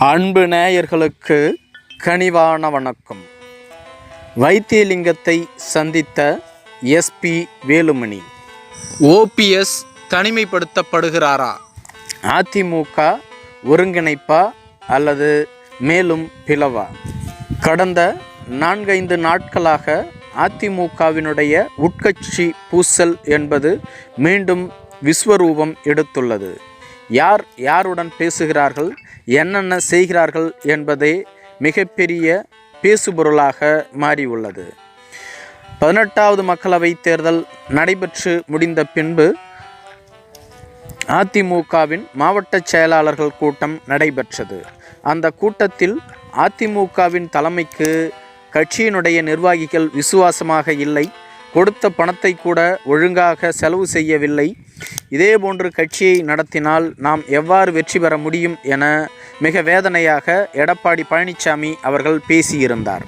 அன்பு நேயர்களுக்கு கனிவான வணக்கம். வைத்தியலிங்கத்தை சந்தித்த எஸ்பி வேலுமணி. ஓபிஎஸ் தனிமைப்படுத்தப்படுகிறாரா? அதிமுக ஒருங்கிணைப்பா அல்லது மேலும் பிளவா? கடந்த நான்கைந்து நாட்களாக அதிமுகவினுடைய உட்கட்சி பூசல் என்பது மீண்டும் விஸ்வரூபம் எடுத்துள்ளது. யார் யாருடன் பேசுகிறார்கள்? என்னென்ன செய்கிறார்கள் என்பதே மிகப்பெரிய பேசுபொருளாக மாறியுள்ளது. பதினெட்டாவது மக்களவைத் தேர்தல் நடைபெற்று முடிந்த பின்பு அதிமுகவின் மாவட்ட செயலாளர்கள் கூட்டம் நடைபெற்றது. அந்த கூட்டத்தில் அதிமுகவின் தலைமைக்கு கட்சியினுடைய நிர்வாகிகள் விசுவாசமாக இல்லை கொடுத்த பணத்தை கூட ஒழுங்காக செலவு செய்யவில்லை. இதேபோன்று கட்சியை நடத்தினால் நாம் எவ்வாறு வெற்றி பெற முடியும் என மிக வேதனையாக எடப்பாடி பழனிசாமி அவர்கள் பேசியிருந்தார்.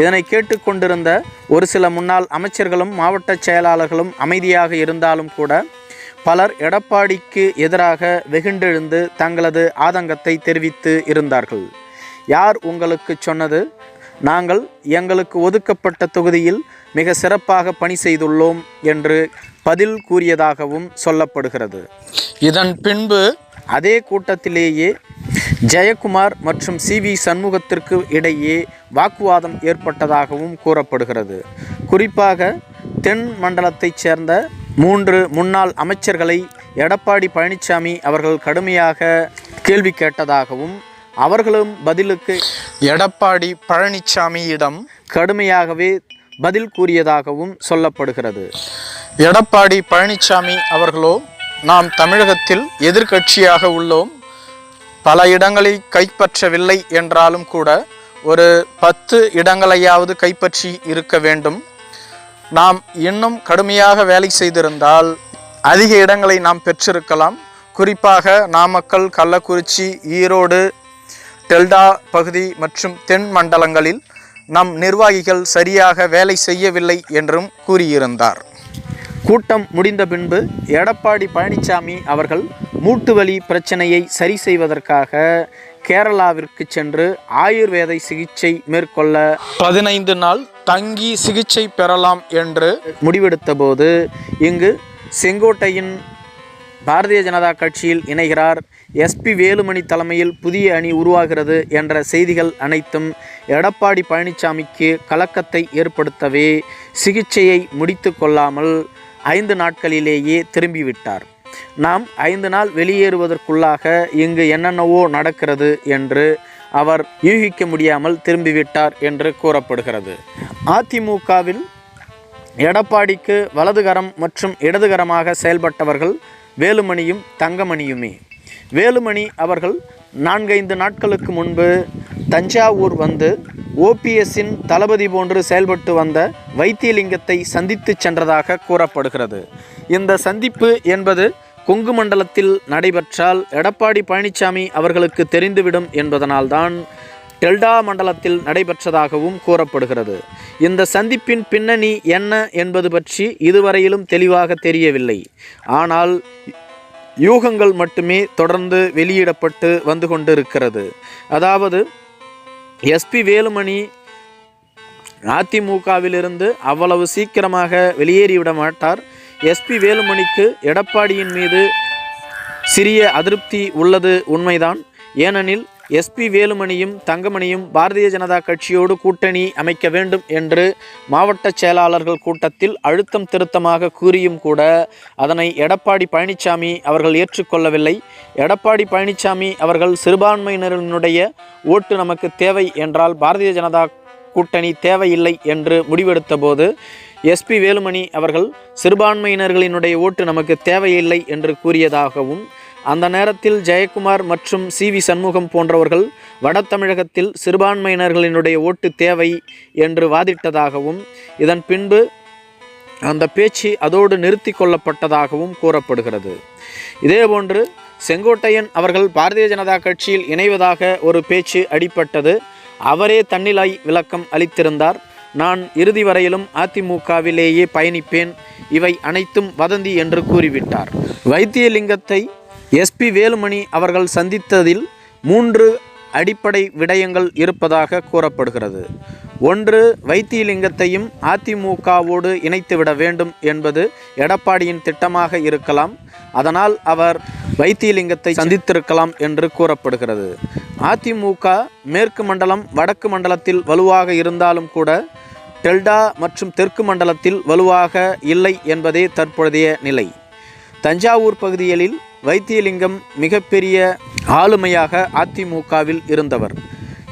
இதனை கேட்டுக்கொண்டிருந்த ஒரு சில முன்னாள் அமைச்சர்களும் மாவட்ட செயலாளர்களும் அமைதியாக இருந்தாலும் கூட பலர் எடப்பாடிக்கு எதிராக வெகுண்டெழுந்து தங்களது ஆதங்கத்தை தெரிவித்து இருந்தார்கள். யார் உங்களுக்கு சொன்னது? நாங்கள் எங்களுக்கு ஒதுக்கப்பட்ட தொகுதியில் மிக சிறப்பாக பணி செய்துள்ளோம் என்று பதில் கூறியதாகவும் சொல்லப்படுகிறது. இதன் பின்பு அதே கூட்டத்திலேயே ஜெயக்குமார் மற்றும் சி வி சண்முகத்திற்கு இடையே வாக்குவாதம் ஏற்பட்டதாகவும் கூறப்படுகிறது. குறிப்பாக தென் மண்டலத்தைச் சேர்ந்த மூன்று முன்னாள் அமைச்சர்களை எடப்பாடி பழனிசாமி அவர்கள் கடுமையாக கேள்வி கேட்டதாகவும் அவர்களும் பதிலுக்கு எடப்பாடி பழனிசாமியிடம் கடுமையாகவே பதில் கூறியதாகவும் சொல்லப்படுகிறது. எடப்பாடி பழனிசாமி அவர்களோ நாம் தமிழகத்தில் எதிர்க்கட்சியாக உள்ளோம். பல இடங்களை கைப்பற்றவில்லை என்றாலும் கூட ஒரு பத்து இடங்களையாவது கைப்பற்றி இருக்க வேண்டும். நாம் இன்னும் கடுமையாக வேலை செய்திருந்தால் அதிக இடங்களை நாம் பெற்றிருக்கலாம். குறிப்பாக நாமக்கல் கள்ளக்குறிச்சி ஈரோடு டெல்டா பகுதி மற்றும் தென் மண்டலங்களில் நம் நிர்வாகிகள் சரியாக வேலை செய்யவில்லை என்றும் கூறியிருந்தார். கூட்டம் முடிந்த பின்பு எடப்பாடி பழனிசாமி அவர்கள் மூட்டு வலி பிரச்சனையை சரி செய்வதற்காக கேரளாவிற்கு சென்று ஆயுர்வேத சிகிச்சை மேற்கொள்ள பதினைந்து நாள் தங்கி சிகிச்சை பெறலாம் என்று முடிவெடுத்தபோது இங்கு செங்கோட்டையின் பாரதிய ஜனதா கட்சியில் இணைகிறார் எஸ்பி வேலுமணி தலைமையில் புதிய அணி உருவாகிறது என்ற செய்திகள் அனைத்தும் எடப்பாடி பழனிசாமிக்கு கலக்கத்தை ஏற்படுத்தவே சிகிச்சையை முடித்து கொள்ளாமல் ஐந்து நாட்களிலேயே திரும்பிவிட்டார். நாம் ஐந்து நாள் வெளியேறுவதற்குள்ளாக இங்கு என்னென்னவோ நடக்கிறது என்று அவர் யூகிக்க முடியாமல் திரும்பிவிட்டார் என்று கூறப்படுகிறது. அதிமுகவில் எடப்பாடிக்கு வலதுகரம் மற்றும் இடதுகரமாக செயல்பட்டவர்கள் வேலுமணியும் தங்கமணியுமே. வேலுமணி அவர்கள் நான்கைந்து நாட்களுக்கு முன்பு தஞ்சாவூர் வந்து ஓபிஎஸ்ஸின் தளபதி போன்று செயல்பட்டு வந்த வைத்தியலிங்கத்தை சந்தித்து சென்றதாக கூறப்படுகிறது. இந்த சந்திப்பு என்பது கொங்கு மண்டலத்தில் நடைபெற்றால் எடப்பாடி பழனிசாமி அவர்களுக்கு தெரிந்துவிடும் என்பதனால்தான் டெல்டா மண்டலத்தில் நடைபெற்றதாகவும் கூறப்படுகிறது. இந்த சந்திப்பின் பின்னணி என்ன என்பது பற்றி இதுவரையிலும் தெளிவாக தெரியவில்லை. ஆனால் யூகங்கள் மட்டுமே தொடர்ந்து வெளியிடப்பட்டு வந்து கொண்டிருக்கிறது. அதாவது எஸ்பி வேலுமணி அதிமுகவிலிருந்து அவ்வளவு சீக்கிரமாக வெளியேறிவிட மாட்டார். எஸ்பி வேலுமணிக்கு எடப்பாடியின் மீது சிறிய அதிருப்தி உள்ளது உண்மைதான். ஏனெனில் எஸ்பி வேலுமணியும் தங்கமணியும் பாரதிய ஜனதா கட்சியோடு கூட்டணி அமைக்க வேண்டும் என்று மாவட்ட செயலாளர்கள் கூட்டத்தில் அழுத்தம் திருத்தமாக கூறியும் கூட அதனை எடப்பாடி பழனிசாமி அவர்கள் ஏற்றுக்கொள்ளவில்லை. எடப்பாடி பழனிசாமி அவர்கள் சிறுபான்மையினரினுடைய ஓட்டு நமக்கு தேவை என்றால் பாரதிய ஜனதா கூட்டணி தேவையில்லை என்று முடிவெடுத்த போது எஸ்பி வேலுமணி அவர்கள் சிறுபான்மையினர்களினுடைய ஓட்டு நமக்கு தேவையில்லை என்று கூறியதாகவும் அந்த நேரத்தில் ஜெயக்குமார் மற்றும் சி வி சண்முகம் போன்றவர்கள் வட தமிழகத்தில் சிறுபான்மையினர்களினுடைய ஓட்டு தேவை என்று வாதிட்டதாகவும் இதன் பின்பு அந்த பேச்சு அதோடு நிறுத்தி கொள்ளப்பட்டதாகவும் கூறப்படுகிறது. இதேபோன்று செங்கோட்டையன் அவர்கள் பாரதிய ஜனதா கட்சியில் இணைவதாக ஒரு பேச்சு அடிப்பட்டது அவரே தன்னிலாய் விளக்கம் அளித்திருந்தார். நான் இறுதி வரையிலும் அதிமுகவிலேயே பயணிப்பேன். இவை அனைத்தும் வதந்தி என்று கூறிவிட்டார். வைத்தியலிங்கத்தை எஸ்பி வேலுமணி அவர்கள் சந்தித்ததில் மூன்று அடிப்படை விடயங்கள் இருப்பதாக கூறப்படுகிறது. ஒன்று வைத்தியலிங்கத்தையும் அதிமுகவோடு இணைத்துவிட வேண்டும் என்பது எடப்பாடியின் திட்டமாக இருக்கலாம். அதனால் அவர் வைத்தியலிங்கத்தை சந்தித்திருக்கலாம் என்று கூறப்படுகிறது. அதிமுக மேற்கு மண்டலம் வடக்கு மண்டலத்தில் வலுவாக இருந்தாலும் கூட டெல்டா மற்றும் தெற்கு மண்டலத்தில் வலுவாக இல்லை என்பதே தற்பொழுதைய நிலை. தஞ்சாவூர் பகுதிகளில் வைத்தியலிங்கம் மிகப்பெரிய ஆளுமையாக அதிமுகவில் இருந்தவர்.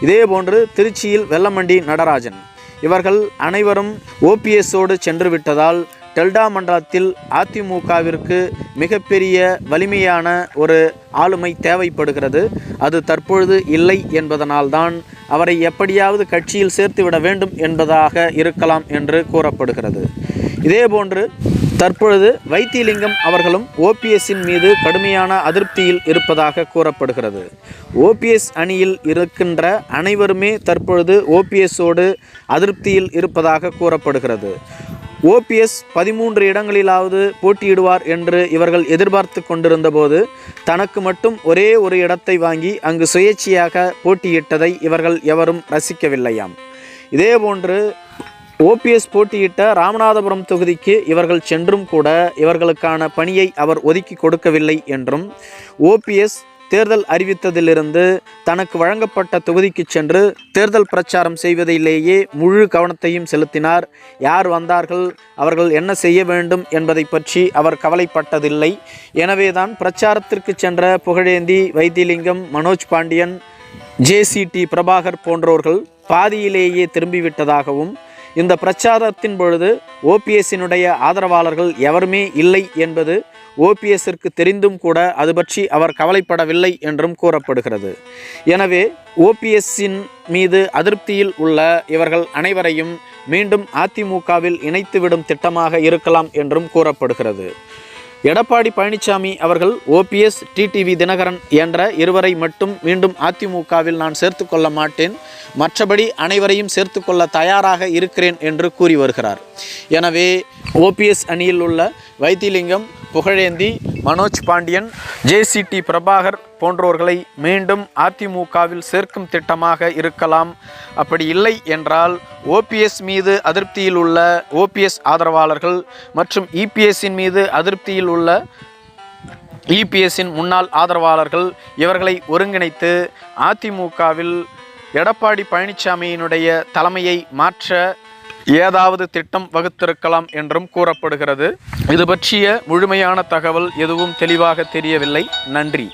இதேபோன்று திருச்சியில் வெல்லமண்டி நடராஜன். இவர்கள் அனைவரும் ஓபிஎஸோடு சென்று விட்டதால் டெல்டா மண்டலத்தில் அதிமுகவிற்கு மிகப்பெரிய வலிமையான ஒரு ஆளுமை தேவைப்படுகிறது. அது தற்பொழுது இல்லை என்பதனால்தான் அவரை எப்படியாவது கட்சியில் சேர்த்துவிட வேண்டும் என்பதாக இருக்கலாம் என்று கூறப்படுகிறது. இதேபோன்று தற்பொழுது வைத்தியலிங்கம் அவர்களும் ஓபிஎஸ்ஸின் மீது கடுமையான அதிருப்தியில் இருப்பதாக கூறப்படுகிறது. ஓபிஎஸ் அணியில் இருக்கின்ற அனைவருமே தற்பொழுது ஓபிஎஸோடு அதிருப்தியில் இருப்பதாக கூறப்படுகிறது. ஓபிஎஸ் பதிமூன்று இடங்களிலாவது போட்டியிடுவார் என்று இவர்கள் எதிர்பார்த்து கொண்டிருந்தபோது தனக்கு மட்டும் ஒரே ஒரு இடத்தை வாங்கி அங்கு சுயேட்சையாக போட்டியிட்டதை இவர்கள் எவரும் ரசிக்கவில்லையாம். இதேபோன்று ஓபிஎஸ் போட்டியிட்ட ராமநாதபுரம் தொகுதிக்கு இவர்கள் சென்றும் கூட இவர்களுக்கான பணியை அவர் ஒதுக்கி கொடுக்கவில்லை என்றும் ஓபிஎஸ் தேர்தல் அறிவித்ததிலிருந்து தனக்கு வழங்கப்பட்ட தொகுதிக்கு சென்று தேர்தல் பிரச்சாரம் செய்வதிலேயே முழு கவனத்தையும் செலுத்தினார். யார் வந்தார்கள் அவர்கள் என்ன செய்ய வேண்டும் என்பதை பற்றி அவர் கவலைப்பட்டதில்லை. எனவேதான் பிரச்சாரத்திற்கு சென்ற புகழேந்தி வைத்தியலிங்கம் மனோஜ் பாண்டியன் ஜேசிடி பிரபாகர் போன்றோர்கள் பாதியிலேயே திரும்பிவிட்டதாகவும் இந்த பிரச்சாரத்தின் பொழுது ஓபிஎஸ்ஸினுடைய ஆதரவாளர்கள் எவருமே இல்லை என்பது ஓபிஎஸ்ஸிற்கு தெரிந்தும் கூட அது பற்றி அவர் கவலைப்படவில்லை என்றும் கூறப்படுகிறது. எனவே ஓபிஎஸ்ஸின் மீது அதிருப்தியில் உள்ள இவர்கள் அனைவரையும் மீண்டும் அதிமுகவில் இணைத்துவிடும் திட்டமாக இருக்கலாம் என்றும் கூறப்படுகிறது. எடப்பாடி பழனிசாமி அவர்கள் ஓபிஎஸ் டிடிவி தினகரன் என்ற இருவரை மட்டும் மீண்டும் அதிமுகவில் நான் சேர்த்து கொள்ள மாட்டேன். மற்றபடி அனைவரையும் சேர்த்து கொள்ள தயாராக இருக்கிறேன் என்று கூறி வருகிறார். எனவே ஓபிஎஸ் அணியில் உள்ள வைத்திலிங்கம் புகழேந்தி மனோஜ் பாண்டியன் ஜேசிடி பிரபாகர் போன்றோர்களை மீண்டும் அதிமுகவில் சேர்க்கும் திட்டமாக இருக்கலாம். அப்படி இல்லை என்றால் ஓபிஎஸ் மீது அதிருப்தியில் உள்ள ஓபிஎஸ் ஆதரவாளர்கள் மற்றும் இபிஎஸ்ஸின் மீது அதிருப்தியில் உள்ள இபிஎஸ்ஸின் முன்னாள் ஆதரவாளர்கள் இவர்களை ஒருங்கிணைத்து அதிமுகவில் எடப்பாடி பழனிசாமியினுடைய தலைமையை மாற்ற ஏதாவது திட்டம் வகுத்திருக்கலாம் என்றும் கூறப்படுகிறது. இது பற்றிய முழுமையான தகவல் எதுவும் தெளிவாக தெரியவில்லை. நன்றி.